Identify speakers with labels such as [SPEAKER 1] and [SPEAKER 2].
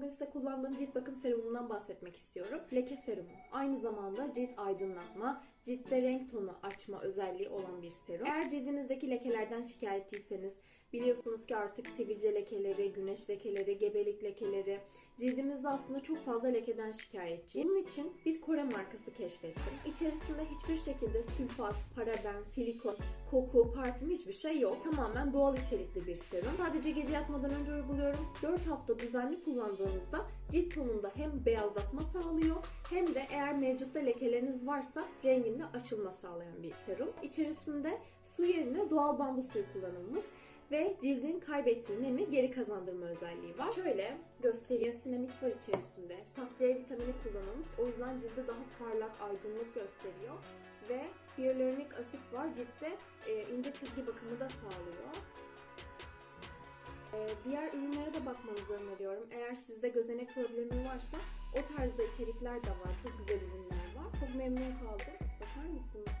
[SPEAKER 1] bugün size kullandığım cilt bakım serumundan bahsetmek istiyorum. Leke serumu. Aynı zamanda cilt aydınlatma, ciltte renk tonu açma özelliği olan bir serum. Eğer cildinizdeki lekelerden şikayetçiyseniz, biliyorsunuz ki artık sivilce lekeleri, güneş lekeleri, gebelik lekeleri, cildimizde aslında çok fazla lekeden şikayetçi. Bunun için bir Kore markası keşfettim. İçerisinde hiçbir şekilde sülfat, paraben, silikon, koku, parfüm hiçbir şey yok. Tamamen doğal içerikli bir serum. Sadece gece yatmadan önce uyguluyorum. 4 hafta düzenli kullandığınızda cilt tonunda hem beyazlatma sağlıyor hem de eğer mevcutta lekeleriniz varsa renginde açılma sağlayan bir serum. İçerisinde su yerine doğal bambu suyu kullanılmış ve cildin kaybettiği nemi geri kazandırma özelliği var. Şöyle göstereyim. Sinamit var içerisinde. Saf C vitamini kullanılmış. O yüzden cilde daha parlak, aydınlık gösteriyor. Ve hyaluronik asit var. Ciltte e, ince çizgi bakımı da sağlıyor. E, diğer ürünlere de bakmanızı öneriyorum. Eğer sizde gözenek problemi varsa o tarzda içerikler de var. Çok güzel ürünler var. Çok memnun kaldım. Bakar mısınız?